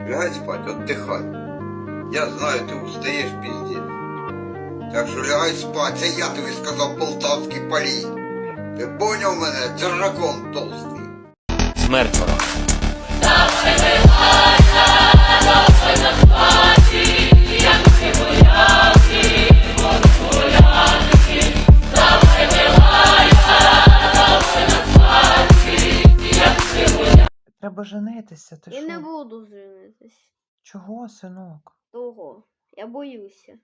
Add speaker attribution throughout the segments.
Speaker 1: Лягай спать, отдыхай. Я знаю, ти устаєш піздець. Так що лягай спать, це я тобі сказав полтавський палій. Ти поняв мене, держакон толстий.
Speaker 2: Смерть
Speaker 3: Треба женитися, ти
Speaker 4: Я
Speaker 3: що?
Speaker 4: не буду женитись.
Speaker 3: Чого, синок?
Speaker 4: Того. Я боюся.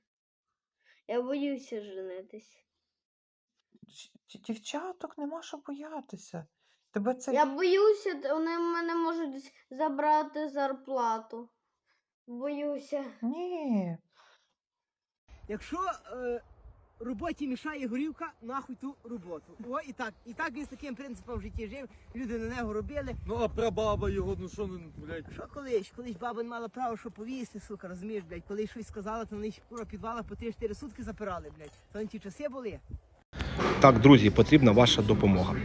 Speaker 4: Я боюся женитись.
Speaker 3: Дівчаток нема що боятися. Тебе це
Speaker 4: Я боюся, т- вони в мене можуть забрати зарплату. Боюся.
Speaker 3: ні.
Speaker 5: Якщо е, роботі мішає горівка, нахуй ту роботу. О, і так, і так він з таким принципом в житті жив, люди на нього робили.
Speaker 6: Ну а прабаба його, ну що ну, блядь.
Speaker 5: Що колись? Колись баба не мала права, що повісти, сука, розумієш, блядь, коли щось сказала, то вони кура підвала по 3-4 сутки запирали, блядь. То не ті часи були.
Speaker 2: Так, друзі, потрібна ваша допомога.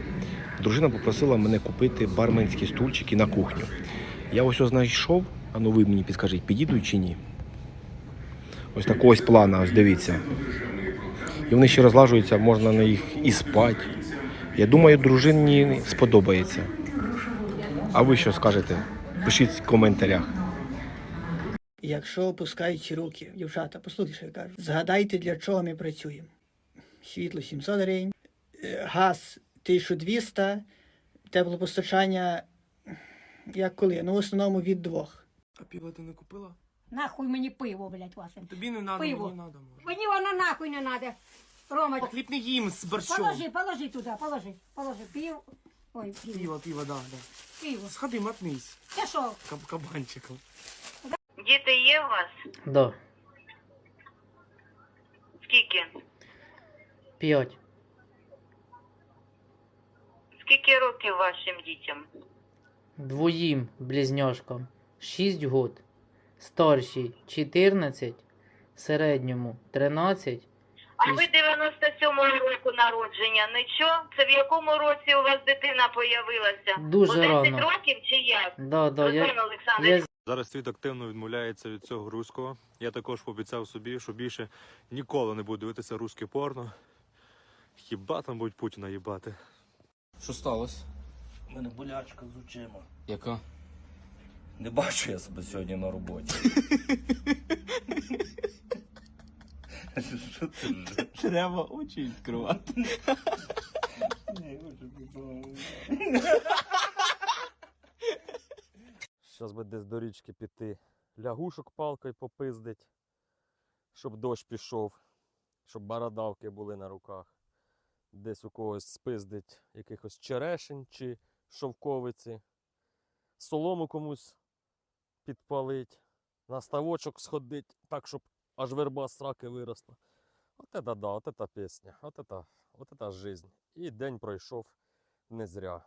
Speaker 2: Дружина попросила мене купити барменські стульчики на кухню. Я ось ось знайшов, а ну ви мені підскажіть, підійдуть чи ні. Ось такого ось плана, ось дивіться. І вони ще розлажуються, можна на їх і спати. Я думаю, дружині сподобається. А ви що скажете? Пишіть в коментарях.
Speaker 7: Якщо опускають руки, дівчата, послухайте, що я кажу. Згадайте, для чого ми працюємо. Світло 700 гривень, е, газ 1200, теплопостачання, як коли? Ну, в основному від двох.
Speaker 6: А піва ти не купила?
Speaker 8: Нахуй мені пиво, блядь, ваше.
Speaker 6: Тобі не надо,
Speaker 8: Пиво.
Speaker 6: мені надо, може.
Speaker 8: Мені воно нахуй не надо. Рома,
Speaker 6: Хліб не їм з борщом.
Speaker 8: положи, положи туди, положи, положи. Пиво. Ой, пиво.
Speaker 6: Пиво, пиво, да, да.
Speaker 8: Пиво.
Speaker 6: Сходи, мотнись.
Speaker 8: Ти що?
Speaker 6: Каб кабанчиком.
Speaker 9: Діти є у вас?
Speaker 10: Да,
Speaker 9: Скільки?
Speaker 10: п'ять.
Speaker 9: Скільки років вашим дітям?
Speaker 10: Двоїм близньошкам 6 год. Старшій 14, середньому 13.
Speaker 9: А ви 97-го року народження. Нічого? Це в якому році у вас дитина появилася?
Speaker 10: Дуже
Speaker 9: У 10
Speaker 10: рано.
Speaker 9: років чи як?
Speaker 10: Да, да,
Speaker 9: Руслан
Speaker 10: я,
Speaker 9: Олександрович,
Speaker 10: я
Speaker 6: Зараз світ активно відмовляється від цього руського. Я також пообіцяв собі, що більше ніколи не буду дивитися русське порно. Хіба там будуть Путіна їбати?
Speaker 11: Що сталося?
Speaker 12: У мене болячка з очима.
Speaker 11: Яка?
Speaker 12: Не бачу я себе сьогодні на роботі. Що ти ж?
Speaker 11: Треба очі відкривати.
Speaker 12: Ні, хочу попробувати.
Speaker 6: Зараз би десь до річки піти. Лягушок палкою попиздить, щоб дощ пішов, щоб бородавки були на руках. Десь у когось спиздить якихось черешень чи шовковиці. Солому комусь підпалить, на ставочок сходить, так, щоб аж верба сраки виросла. От це да, от це пісня, от це, от це жизнь. І день пройшов не зря.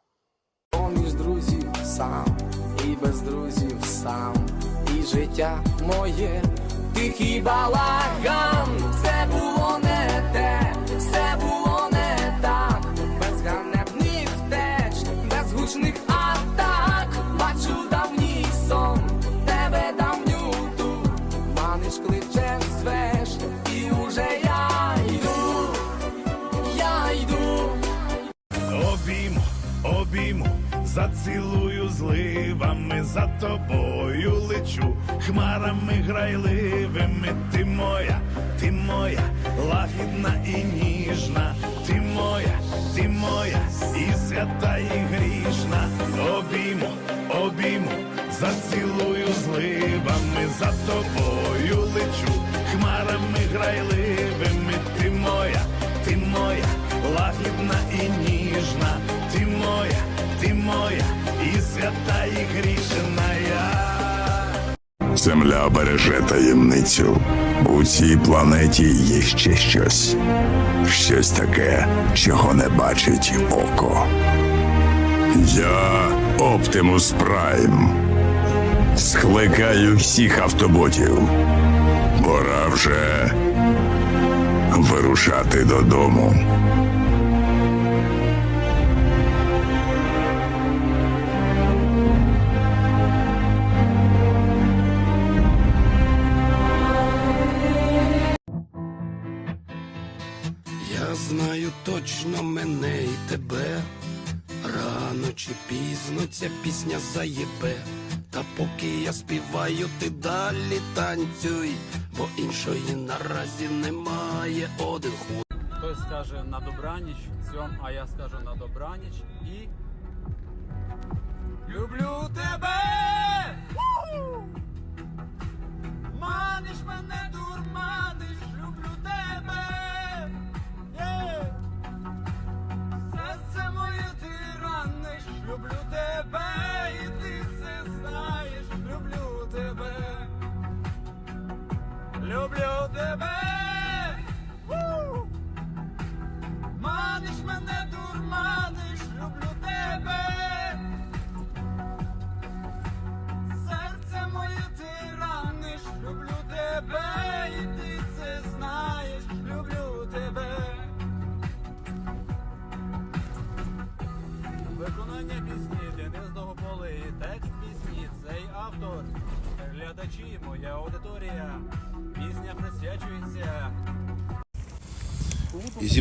Speaker 11: Поміж друзів сам, і без друзів сам, і життя моє, тихий балаган, це було
Speaker 13: зацілую зливами, за тобою лечу, хмарами грайливими, ти моя, ти моя, лагідна і ніжна, ти моя, ти моя, і свята, і грішна, обійму, обійму, зацілую зливами, за тобою лечу, хмарами грайливими, ти моя, ти моя, лагідна і ніжна, ти моя, ти моя, і свята, і грішна.
Speaker 14: Земля береже таємницю. У цій планеті є ще щось. Щось таке, чого не бачить око. Я Оптимус Прайм. Скликаю всіх автоботів. Пора вже вирушати додому.
Speaker 15: Ця пісня заєбе. Та поки я співаю, ти далі танцюй, бо іншої наразі немає один хуй.
Speaker 16: Хтось скаже на добраніч цьом, а я скажу на добраніч і. Люблю тебе! Маниш мене, дурманиш,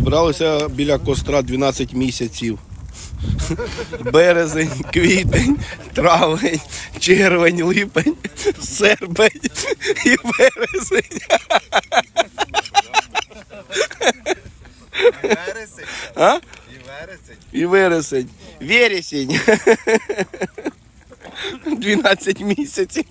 Speaker 16: І
Speaker 2: біля костра 12 місяців. Березень, квітень, травень, червень, липень, серпень і березень.
Speaker 17: Вересень.
Speaker 2: А?
Speaker 17: І вересень.
Speaker 2: І вересень. Вересень. 12 місяців.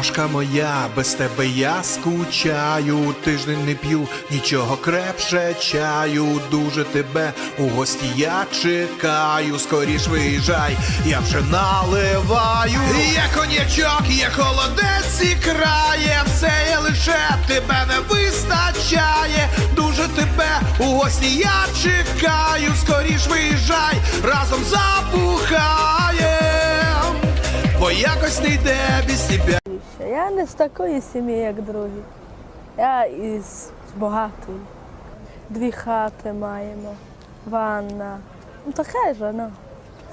Speaker 18: Крошка моя, без тебе я скучаю. Тиждень не п'ю, нічого крепше чаю. Дуже тебе у гості я чекаю. Скоріш виїжджай, я вже наливаю. Є конячок, є холодець і крає. Все є лише тебе не вистачає. Дуже тебе у гості я чекаю. Скоріш виїжджай, разом забухаєм. Бо якось не йде без тебе.
Speaker 19: Я не з такої сім'ї, як другі. Я із багатої. Дві хати маємо, ванна. Ну таке ж, ну.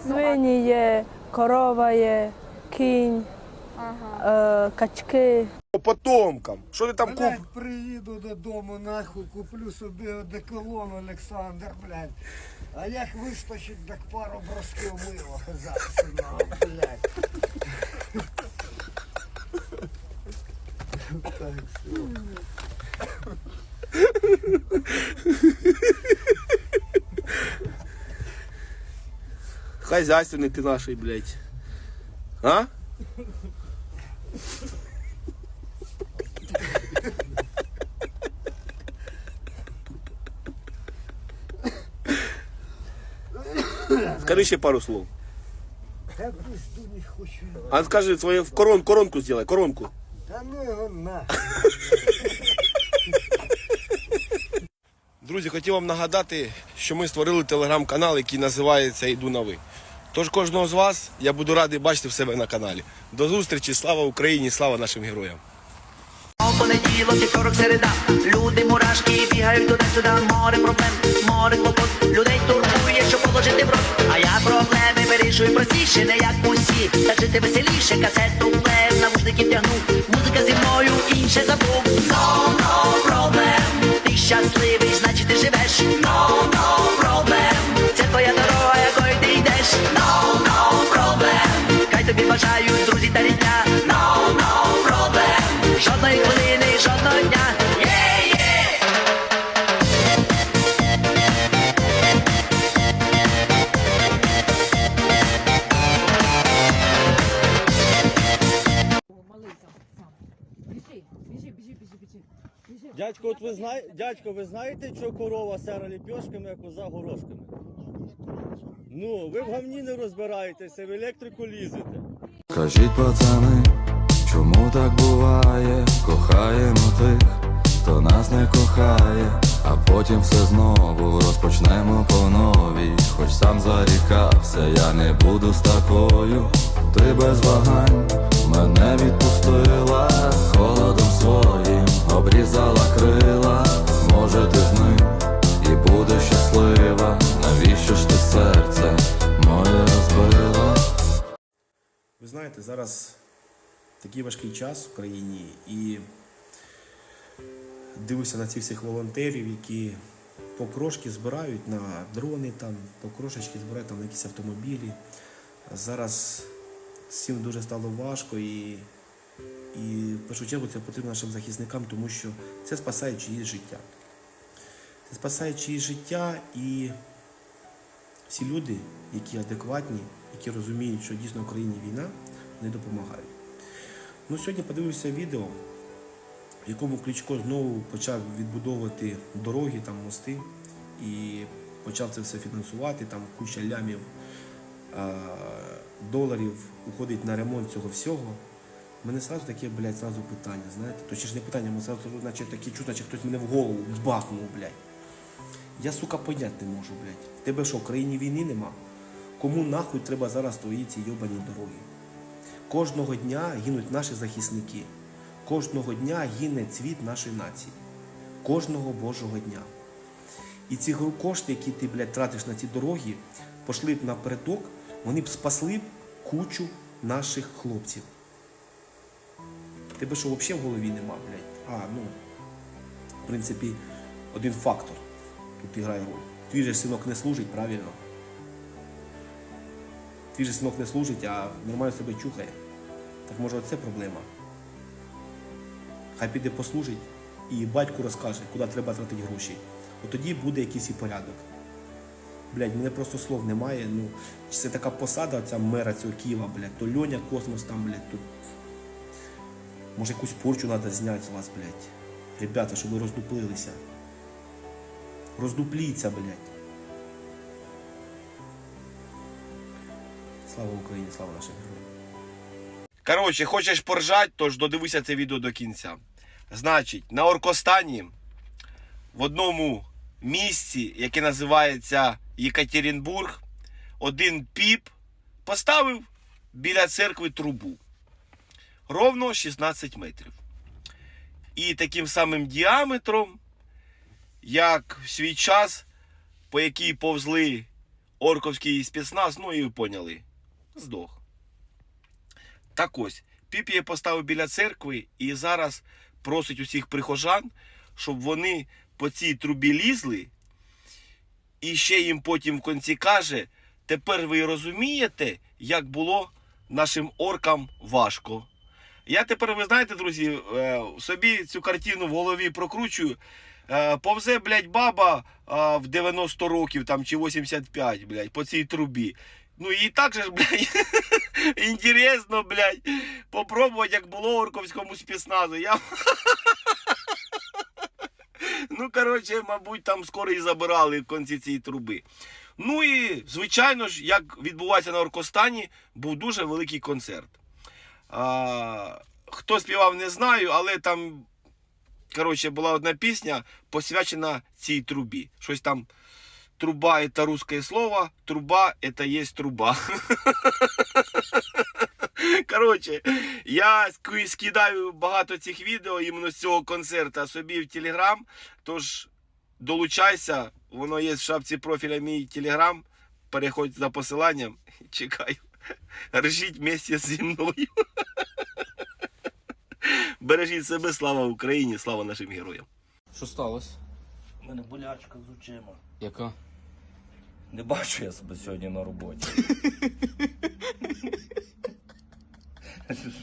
Speaker 19: Свині є, корова є, кінь, е, качки.
Speaker 2: Потомкам. Що ти там куп?
Speaker 20: Блядь, приїду додому, нахуй, куплю собі одеколон Олександр, блядь. А як вистачить, так пару бросків мила зараз, нахуй, блядь.
Speaker 2: Хазяйственний ти наший, блядь. А? Скажи ще пару слов.
Speaker 20: Я не хочу.
Speaker 2: А скажи свою в корон, коронку сделай, коронку.
Speaker 20: Да ну його на.
Speaker 2: Друзі, хотів вам нагадати, що ми створили телеграм-канал, який називається Іду на ви. Тож кожного з вас я буду радий бачити в себе на каналі. До зустрічі, слава Україні, слава нашим героям!
Speaker 21: Понеділок, вівторок, середа, люди мурашки бігають туди-сюди, море проблем, море клопот, людей турбує, що положити в рот. А я проблеми вирішую простіше, не як усі, та жити веселіше, касету плеєр, навушники втягну, музика зі мною, інше забув.
Speaker 22: Дядько, ви знаєте, що корова сера ліпьошками, а коза горошками? Ну, ви в гамні не розбираєтеся, в електрику лізете.
Speaker 15: Скажіть, пацани, чому так буває? Кохаємо тих, хто нас не кохає, а потім все знову розпочнемо по новій. Хоч сам зарікався, я не буду з такою. Ти без вагань мене відпустила холодом своїм, обрізала крила. Може, ти з ним і будеш щаслива. Навіщо ж ти серце моє розбила?
Speaker 2: Ви знаєте, зараз такий важкий час в країні, і дивився на цих всіх волонтерів, які покрошки збирають на дрони, там, покрошечки збирають там, на якісь автомобілі. Зараз всім дуже стало важко і, і в першу чергу це потрібно нашим захисникам, тому що це спасає чиїсь життя. Це спасає чиїсь життя і всі люди, які адекватні, які розуміють, що дійсно в Україні війна, вони допомагають. Ну, сьогодні подивився відео, в якому Кличко знову почав відбудовувати дороги, там мости, і почав це все фінансувати, там куча лямів доларів уходить на ремонт цього всього. У мене сразу таке, блядь, сразу питання, знаєте? Точніше не питання, мене сразу, наче таке чувство, наче хтось мене в голову бахнув, блядь. Я, сука, понять не можу, блядь. Тебе що, в країні війни нема? Кому нахуй треба зараз твої ці йобані дороги? Кожного дня гинуть наші захисники. Кожного дня гине цвіт нашої нації. Кожного божого дня. І ці кошти, які ти, блядь, тратиш на ці дороги, пішли б напередок, вони б спасли б кучу наших хлопців. Тебе що взагалі в голові нема, блядь? А, ну, в принципі, один фактор тут грає роль. Твій же синок не служить, правильно? Твій же синок не служить, а нормально себе чухає. Так може оце проблема? Хай піде послужить і батьку розкаже, куди треба тратити гроші. От тоді буде якийсь і порядок. Блядь, мене просто слов немає. Ну, чи це така посада, ця мера цього Києва, блядь, то Льоня Космос там, блядь, тут. Може якусь порчу треба зняти з вас, блядь. Ребята, щоб ви роздуплилися. Роздупліться, блядь. Слава Україні, слава нашим героям. Коротше, хочеш поржать, тож додивися це відео до кінця. Значить, на Оркостані в одному місці, яке називається Єкатеринбург, один піп поставив біля церкви трубу. Ровно 16 метрів. І таким самим діаметром, як в свій час, по якій повзли орковський спецназ, ну і поняли, здох. Так ось, піп її поставив біля церкви і зараз просить усіх прихожан, щоб вони по цій трубі лізли. І ще їм потім в кінці каже: тепер ви розумієте, як було нашим оркам важко. Я тепер, ви знаєте, друзі, е, собі цю картину в голові прокручую. Е, Повзе, блядь, баба е, в 90 років там, чи 85, блядь, по цій трубі. Ну і так же ж, блядь, інтересно, блядь, попробувати, як було орковському спецназу. Я... Ну, коротше, мабуть, там скоро і забирали в кінці цієї труби. Ну і, звичайно ж, як відбувається на Оркостані, був дуже великий концерт. А, хто співав, не знаю, але там, коротше, була одна пісня, посвячена цій трубі. Щось там. Труба это русское слово, труба это есть труба. Коротше, я скидаю багато цих відео іменно з цього концерту собі в Телеграм. Тож долучайся, воно є в шапці профіля мій Телеграм. Переходь за посиланням. Чекаю. Ржіть вместе зі мною. Бережіть себе, слава Україні, слава нашим героям.
Speaker 12: Що сталося?
Speaker 6: У мене болячка з очима.
Speaker 12: Яка?
Speaker 6: Не бачу я себе сьогодні на роботі.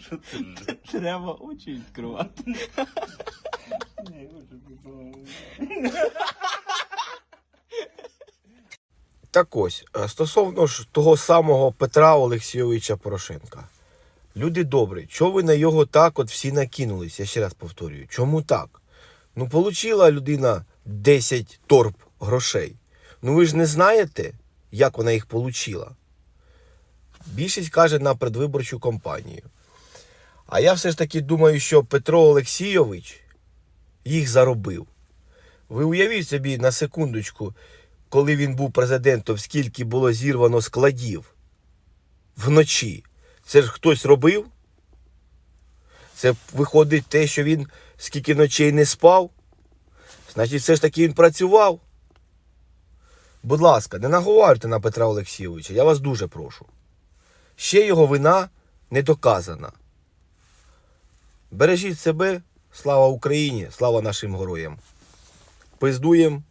Speaker 6: Що ти?
Speaker 12: Треба очі відкривати.
Speaker 2: Так ось, е, стосовно ж того самого Петра Олексійовича Порошенка. Люди добрі, чого ви на його так от всі накинулись? Я ще раз повторюю. Чому так? Ну, получила людина 10 торб грошей. Ну ви ж не знаєте, як вона їх получила. Більшість каже на предвиборчу кампанію. А я все ж таки думаю, що Петро Олексійович їх заробив. Ви уявіть собі на секундочку, коли він був президентом, скільки було зірвано складів вночі. Це ж хтось робив? Це виходить те, що він скільки ночей не спав. Значить, все ж таки він працював. Будь ласка, не наговарюйте на Петра Олексійовича, я вас дуже прошу. Ще його вина не доказана. Бережіть себе,
Speaker 23: Слава Україні! Слава нашим героям! Пиздуєм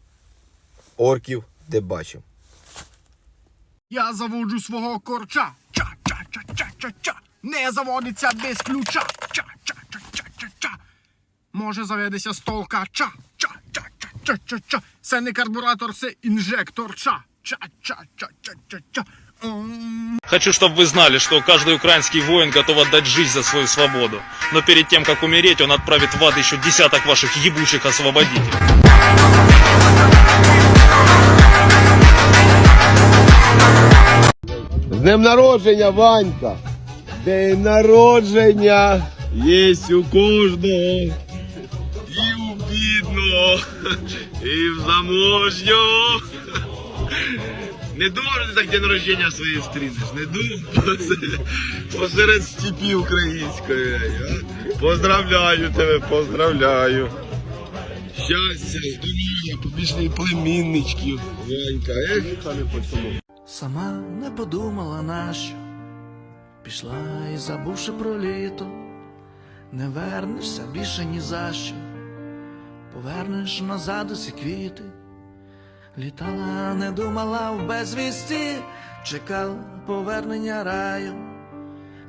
Speaker 23: орків, де бачимо.
Speaker 24: Я заводжу свого корча. Ча-ча-ча-ча-ча-ча. Не заводиться без ключа. Ча-ча-ча-ча-ча-ча. Може заведеться з толкача. Ча-ча-ча-ча-ча-ча. Це не карбуратор, це інжектор. Ча. Ча-ча-ча-ча-ча-ча.
Speaker 13: Хочу, чтобы вы знали, что каждый украинский воин готов отдать жизнь за свою свободу. Но перед тем, как умереть, он отправит в ад еще десяток ваших ебучих освободителей.
Speaker 2: Днем народження, Ванька! День народження є у кожного. І у бідного, і в заможнього. Не що так день народження своє стрінеш, не думав. Посеред степі української. Поздравляю тебе, поздравляю. Щастя, здоров'я, побічної племінничків. Ванька, ех,
Speaker 25: Сама не подумала нащо, пішла і забувши про літо, не вернешся більше ні за що, повернеш назад усі квіти, літала, не думала в безвісті, чекала повернення раю,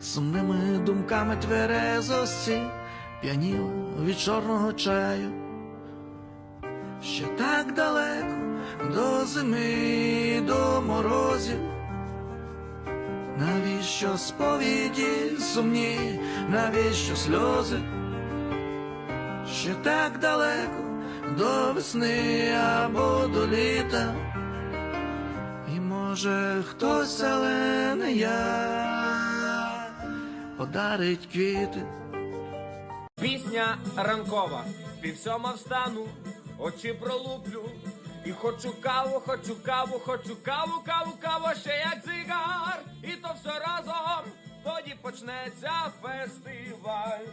Speaker 25: сумними думками тверезості, п'яніла від чорного чаю. Ще так далеко до зими, до морозів. Навіщо сповіді сумні, навіщо сльози? Ще так далеко до весни або до літа. І може хтось, але не я, подарить квіти.
Speaker 26: Пісня ранкова, пів сьома встану, очі пролуплю. І хочу каву, хочу каву, хочу каву, каву, каву, ще як цигар. І то все разом, тоді почнеться фестиваль.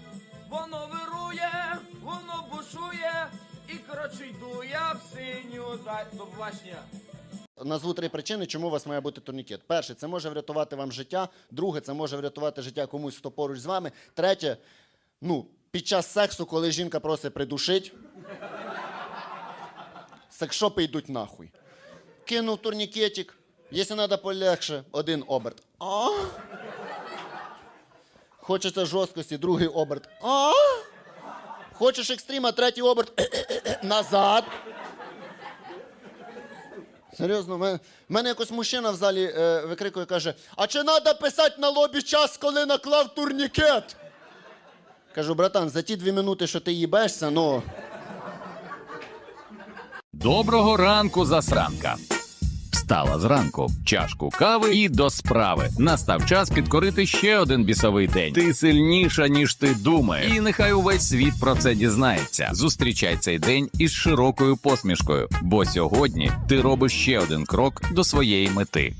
Speaker 26: Воно вирує, воно бушує, і коротше йду я в синю даль. До побачення.
Speaker 27: Назву три причини, чому у вас має бути турнікет. Перше, це може врятувати вам життя. Друге, це може врятувати життя комусь, хто поруч з вами. Третє, ну, під час сексу, коли жінка просить придушить, секшопи йдуть нахуй. Кинув турнікетик, якщо треба полегше, один оберт. А? Хочеться жорсткості, другий оберт. А? Хочеш екстріма, третій оберт. Назад. Серйозно, в мене, мене якось мужчина в залі е, викрикує, каже: А чи треба писати на лобі час, коли наклав турнікет? Кажу, братан, за ті дві минути, що ти їбешся, ну.
Speaker 28: Доброго ранку, засранка. Встала зранку, чашку кави і до справи. Настав час підкорити ще один бісовий день. Ти сильніша, ніж ти думаєш. І нехай увесь світ про це дізнається. Зустрічай цей день із широкою посмішкою, бо сьогодні ти робиш ще один крок до своєї мети.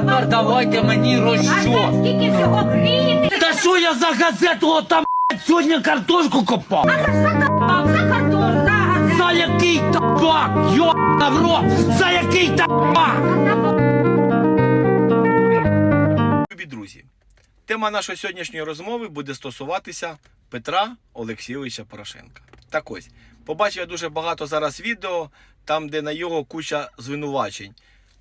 Speaker 26: Тепер давайте мені розчо.
Speaker 29: Скільки всього грієте?
Speaker 26: Та що я за газету отам сьогодні картошку копав?
Speaker 29: А за що копав? За картон, за газет.
Speaker 26: За який табак? Йона в рот! За який табак?
Speaker 23: Любі друзі,
Speaker 2: Тема нашої сьогоднішньої розмови буде стосуватися Петра Олексійовича Порошенка. Так ось, побачив я дуже багато зараз відео, там, де на його куча звинувачень,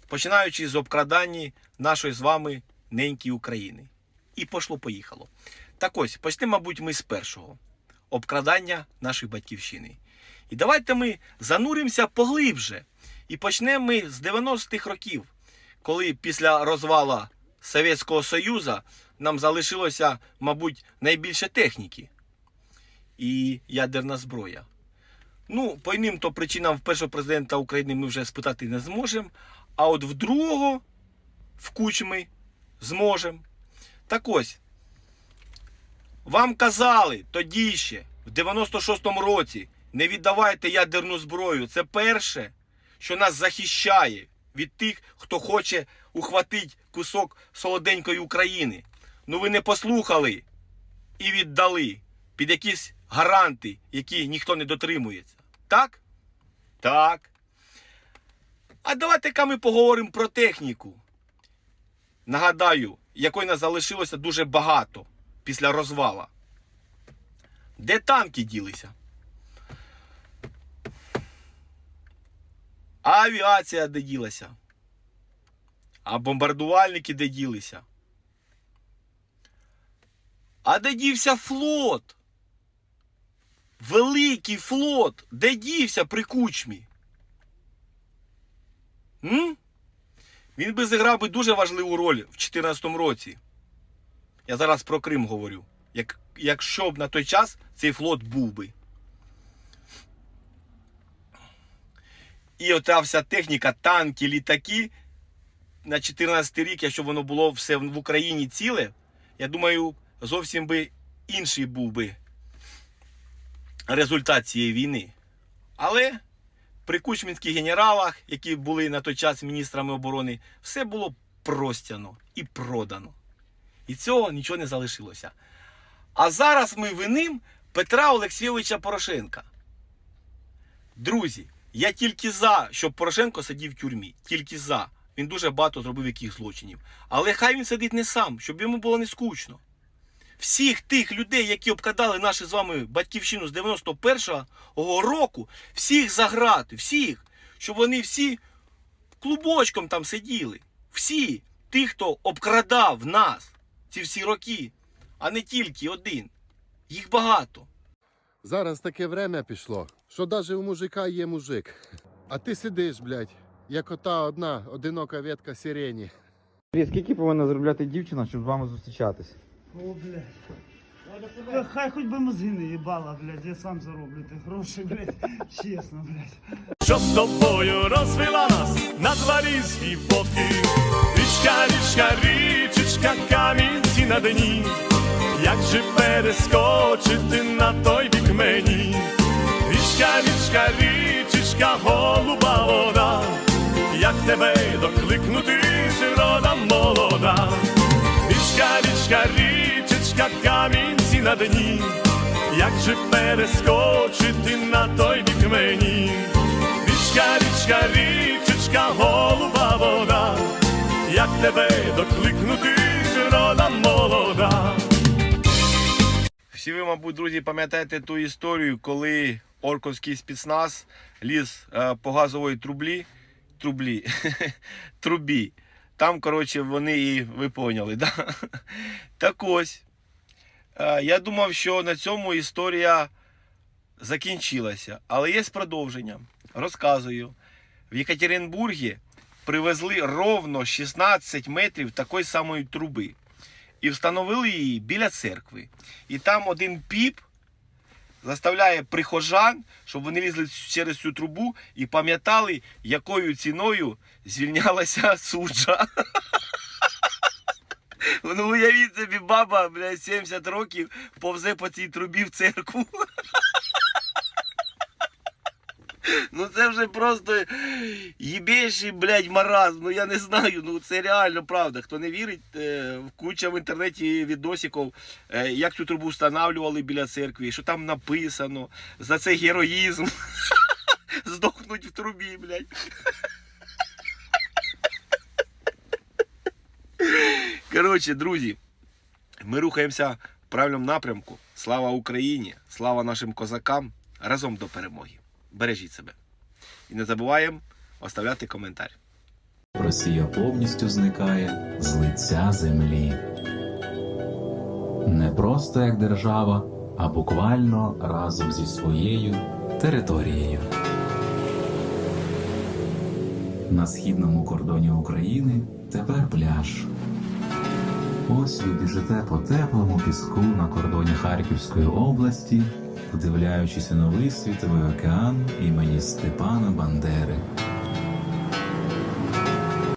Speaker 2: починаючи з обкрадання нашої з вами неньки України. І пошло-поїхало. Так ось, почнемо, мабуть, ми з першого обкрадання нашої батьківщини. І давайте ми зануримося поглибше. І почнемо ми з 90-х років, коли після розвала Совєтського Союзу нам залишилося, мабуть, найбільше техніки і ядерна зброя. Ну, по іним то причинам першого президента України ми вже спитати не зможемо, а от в другого, в кучми, зможемо. Так ось, вам казали тоді ще, в 96-му році, не віддавайте ядерну зброю. Це перше, що нас захищає від тих, хто хоче ухватити кусок солоденької України. Ну ви не послухали і віддали під якісь гаранти, які ніхто не дотримується. Так? Так. А давайте-ка ми поговоримо про техніку. Нагадаю, якої нас залишилося дуже багато після розвала. Де танки ділися? А авіація де ділася? А бомбардувальники де ділися? А де дівся флот? Великий флот, де дівся при кучмі? Він би зіграв би дуже важливу роль в 2014 році. Я зараз про Крим говорю. Як, якщо б на той час цей флот був би. І ота вся техніка, танки, літаки на 14 рік, якщо воно було все в Україні ціле, я думаю, зовсім би інший був би результат цієї війни. Але при кучмінських генералах, які були на той час міністрами оборони, все було простяно і продано. І цього нічого не залишилося. А зараз ми виним Петра Олексійовича Порошенка. Друзі, я тільки за, щоб Порошенко сидів в тюрмі. Тільки за. Він дуже багато зробив яких злочинів. Але хай він сидить не сам, щоб йому було не скучно. Всіх тих людей, які обкрадали нашу з вами батьківщину з 91-го року, всіх заграти, всіх, щоб вони всі клубочком там сиділи. Всі, ті, хто обкрадав нас ці всі роки, а не тільки один. Їх багато.
Speaker 30: Зараз таке время пішло, що навіть у мужика є мужик. А ти сидиш, блядь, як ота одна одинока ветка сирені.
Speaker 24: Скільки повинна заробляти дівчина, щоб з вами зустрічатись?
Speaker 20: О, блядь. Хай хоч би мозги не їбала, блядь, я сам зароблю ті гроші, блядь, чесно, блядь.
Speaker 13: Що з тобою розвела нас на дворі боки? Річка, річка, річечка, камінці на дні. Як же перескочити на той бік мені? Річка, річка, річечка, голуба вода. Як тебе докликнути, природа молода? Річка, річка, річечка, камінці на дні. Як же перескочити на той бік мені? Річка, річка, річечка, голуба вода. Як тебе докликнути, природа молода?
Speaker 2: Всі ви, мабуть, друзі, пам'ятаєте ту історію, коли орковський спецназ ліз е, по газовій трублі, трублі, трубі. Там, коротше, вони і ви поняли. Да? Так ось. Е, я думав, що на цьому історія закінчилася. Але є продовження. Розказую. В Єкатеринбургі привезли ровно 16 метрів такої самої труби. І встановили її біля церкви. І там один піп заставляє прихожан, щоб вони лізли через цю трубу і пам'ятали, якою ціною звільнялася суджа. Ну уявіть собі, баба, блядь, 70 років повзе по цій трубі в церкву. Ну це вже просто їбейший, блядь, маразм. Ну я не знаю, ну це реально правда. Хто не вірить, е, куча в інтернеті відосиків, е, як цю трубу встановлювали біля церкви, що там написано, за це героїзм. Здохнуть в трубі, блядь. Коротше, друзі, Ми рухаємося в правильному напрямку. Слава Україні! Слава нашим козакам! Разом до перемоги! Бережіть себе! І не забуваємо оставляти коментар.
Speaker 31: Росія повністю зникає з лиця землі. Не просто як держава, а буквально разом зі своєю територією. На східному кордоні України тепер пляж. Ось ви біжите по теплому піску на кордоні Харківської області, вдивляючись у новий світовий океан імені Степана Бандери.